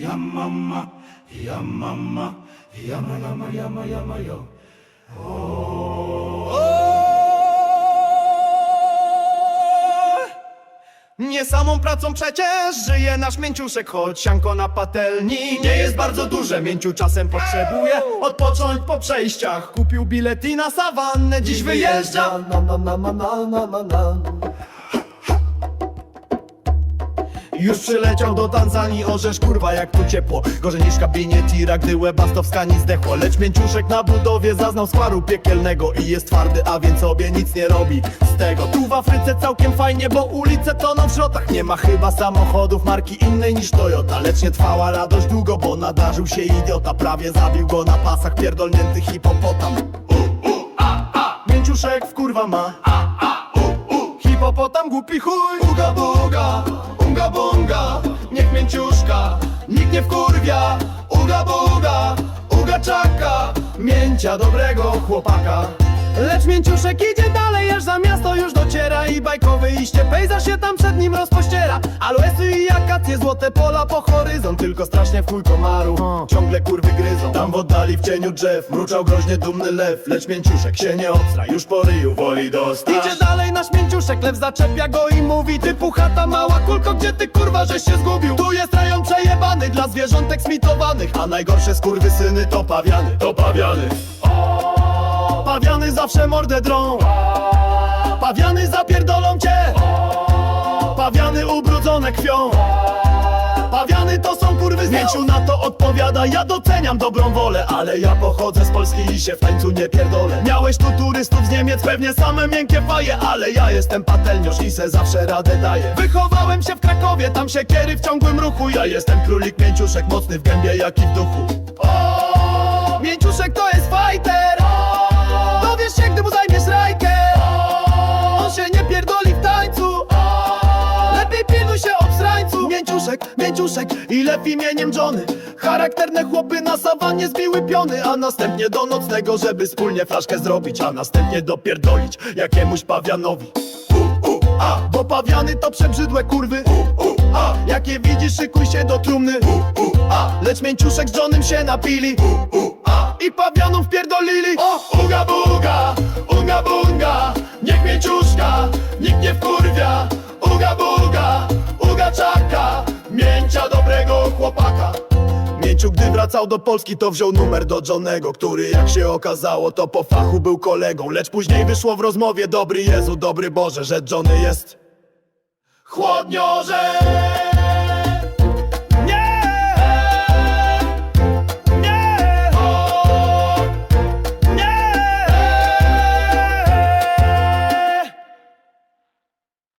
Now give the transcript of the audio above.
ya mama, ya mama, yama yama yama yama yo. Nie samą pracą przecież żyje nasz mięciuszek Choć sianko na patelni nie jest bardzo duże Mięciu czasem potrzebuje odpocząć po przejściach Kupił bilet i na sawannę dziś wyjeżdża Na, na, na, na, na, na, na, na. Już przyleciał do Tanzanii Orzesz kurwa jak tu ciepło. Gorzej niż w kabinie tira Gdy łebastowskani zdechło. Lecz mięciuszek na budowie zaznał słaru piekielnego I jest twardy, a więc sobie nic nie robi z tego. Tu w Afryce całkiem fajnie, bo ulice toną w szrotach Nie ma chyba samochodów marki innej niż Toyota. Lecz nie trwała radość długo, bo nadarzył się idiota. Prawie zabił go na pasach pierdolnięty hipopotam. A, a. Mięciuszek w kurwa ma. Hipopotam głupi chuj. Uga buga, unga bunga Niech mięciuszka, nikt nie wkurwia. Uga buga, uga czaka Mięcia dobrego chłopaka. Lecz mięciuszek idzie dalej, aż za miasto już dociera I bajkowy iście pejzaż się tam przed nim rozpościera. Aloesy i akacje, złote pola po horyzont Tylko strasznie w chuj komaru, ciągle kurwy gryzą. Tam w oddali w cieniu drzew, mruczał groźnie dumny lew. Lecz mięciuszek się nie odstra, już po ryju woli dostać. Idzie dalej nasz mięciuszek, lew zaczepia go i mówi Ty puchata mała kulko, gdzie ty kurwa żeś się zgubił? Tu jest rejon przejebany, dla zwierzątek smitowanych A najgorsze skurwy syny to pawiany, to pawiany. Pawiany zawsze mordę drą. Pawiany zapierdolą cię. Pawiany ubrudzone krwią Pawiany to są kurwy z Mięciu. Na to odpowiada Ja doceniam dobrą wolę Ale ja pochodzę z Polski i się w tańcu nie pierdolę. Miałeś tu turystów z Niemiec Pewnie same miękkie faje Ale ja jestem patelniarz i se zawsze radę daję. Wychowałem się w Krakowie Tam się kiery w ciągłym ruchu. Ja jestem królik mięciuszek Mocny w gębie jak i w duchu. O, Mięciuszek to jest fighter Mięciuszek, i lew imieniem Johnny. Charakterne chłopy na sawannie zbiły piony A następnie do nocnego, żeby wspólnie flaszkę zrobić A następnie dopierdolić jakiemuś pawianowi. U, u, a, Bo pawiany to przebrzydłe kurwy. U, u, a, Jakie widzisz, szykuj się do trumny. U, u, a, Lecz mięciuszek z Johnem się napili. U, u, a, I pawianów pierdolili O, uga buga, unga bunga. Niech mięciuszka, nikt nie wkurwia Gdy wracał do Polski to wziął numer do Johnego Który jak się okazało to po fachu był kolegą. Lecz później wyszło w rozmowie Dobry Jezu, dobry Boże, że Johnny jest Chłodniorze